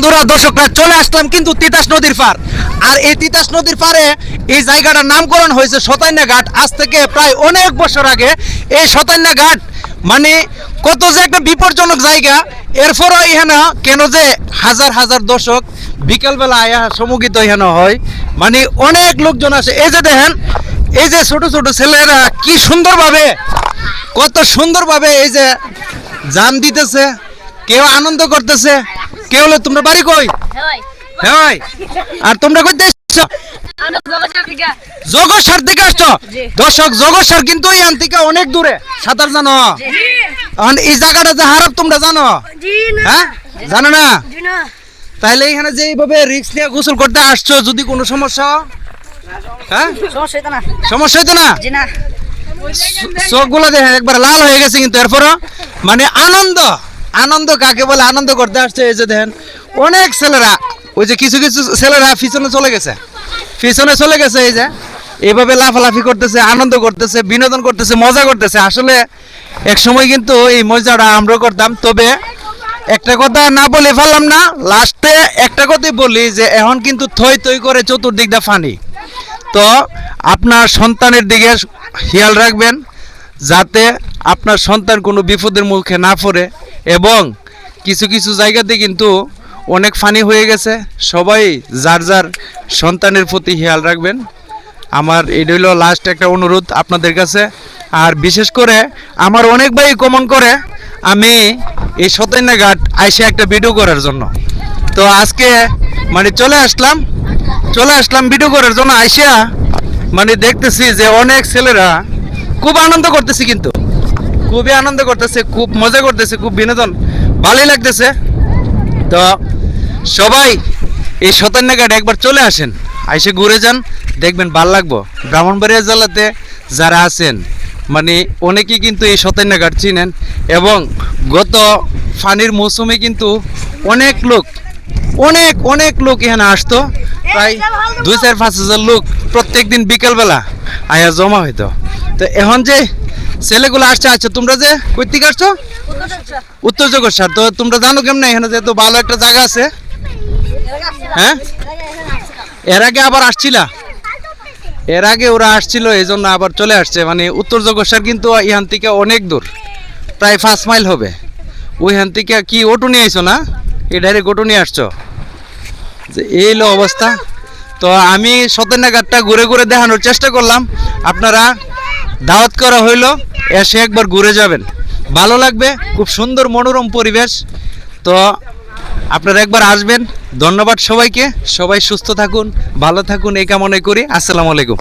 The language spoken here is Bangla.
বন্ধুরা, দর্শকরা, চলে আসলাম কিন্তু তিতাস নদীর পার আর এই তিতাস নদীর পারে এই জায়গাটার নামকরণ হয়েছে শতান্যা ঘাট। আজ থেকে প্রায় অনেক বছর আগে এই শতান্যা ঘাট মানে কত যে একটা বিপজ্জনক জায়গা। এরপরও এখানে কেন যে হাজার হাজার দর্শক বিকালবেলা আয়া সমুখিত এখানে হয়। মানে অনেক লোকজন আসে। এই যে দেখেন, এই যে ছোট ছোট ছেলেরা কি সুন্দরভাবে, কত সুন্দরভাবে এই যে জান দিতেছে, কেউ আনন্দ করতেছে। কেউ হলো? তোমরা বাড়ি কই? হ্যাঁ। আর তোমরা কই আসছো জগৎসার থেকে আসছো। দর্শক জগৎসার কিন্তু এখান থেকে অনেক দূরে। সাঁতার জানো? এই জায়গাটা যে হারাপ তোমরা জানো? হ্যাঁ? জানো না? তাহলে এখানে যে এইভাবে রিক্স নিয়ে গোসল করতে আসছো যদি কোনো সমস্যা? হ্যাঁ? সমস্যা হইতো না। চোখগুলো দেখেন একবার লাল হয়ে গেছে কিন্তু এরপরও। মানে আনন্দ। আনন্দ কাকে বলে? আনন্দ করতে আসছে এই যে দেখেন, অনেক ছেলেরা, ওই যে কিছু কিছু ছেলেরা পিছনে চলে গেছে। পিছনে চলে গেছে এই যে এইভাবে লাফালাফি করতেছে, আনন্দ করতেছে, বিনোদন করতেছে, মজা করতেছে। আসলে এক সময় কিন্তু এই মজাটা আমরাও করতাম, তবে একটা কথা না বলে ফেললাম না, লাস্টে একটা কথাই বলি যে, এখন কিন্তু থই থই করে চতুর্দিকটা ফানি তো আপনার সন্তানের দিকে খেয়াল রাখবেন যাতে আপনার সন্তান কোনো বিপদের মুখে না পড়ে। এবং কিছু কিছু জায়গাতে কিন্তু অনেক ফানি হয়ে গেছে। সবাই যার যার সন্তানের প্রতি খেয়াল রাখবেন। আমার এটা হলো লাস্ট একটা অনুরোধ আপনাদের কাছে। আর বিশেষ করে আমার অনেক ভাই কমন করে, আমি এই সতান্যা ঘাট আইসে একটা ভিডিও করার জন্য। তো আজকে মানে চলে আসলাম চলে আসলাম ভিডিও করার জন্য আইসা মানে দেখতেছি যে অনেক ছেলেরা খুব আনন্দ করতেছে কিন্তু। খুবই আনন্দ করতেছে খুব মজা করতেছে খুব বিনোদন। ভালোই লাগতেছে। তো সবাই এই শতান্য ঘাট একবার চলে আসেন আইসে ঘুরে যান দেখবেন ভালো লাগবো। ব্রাহ্মণবাড়িয়া জেলাতে যারা আছেন মানে অনেকেই কিন্তু এই শতান্য ঘাট চিনেন এবং গত ফানির মৌসুমে কিন্তু অনেক লোক অনেক অনেক লোক এখানে আসতো। প্রায় দুই চার পাঁচ হাজার লোক প্রত্যেক দিন বিকেলবেলা আয়া জমা হইতো। তো এখন যে ছেলেগুলো আসছে আচ্ছা তোমরা যে কই আসছো? উত্তর জগৎসার তো তোমরা জানো কেমন, এখানে যেহেতু ভালো একটা জায়গা আছে। হ্যাঁ? এর আগে আবার আসছিলা। এর আগে ওরা আসছিল এই জন্য আবার চলে আসছে। মানে উত্তর জগৎসার কিন্তু এখান থেকে অনেক দূর। প্রায় পাঁচ মাইল হবে। ওইখান থেকে কি অটো নিয়ে আইছো না? এই ডাইরেক্ট অটো নিয়ে আসছো? যে এই অবস্থা। তো আমি সতেন্যাঘাটটা ঘুরে ঘুরে দেখানোর চেষ্টা করলাম। আপনারা দাওয়াত করা হইল, এসে একবার ঘুরে যাবেন। ভালো লাগবে, খুব সুন্দর মনোরম পরিবেশ। তো আপনারা একবার আসবেন। ধন্যবাদ সবাইকে। সবাই সুস্থ থাকুন, ভালো থাকুন, এই কামনাই করি। আসসালামু আলাইকুম।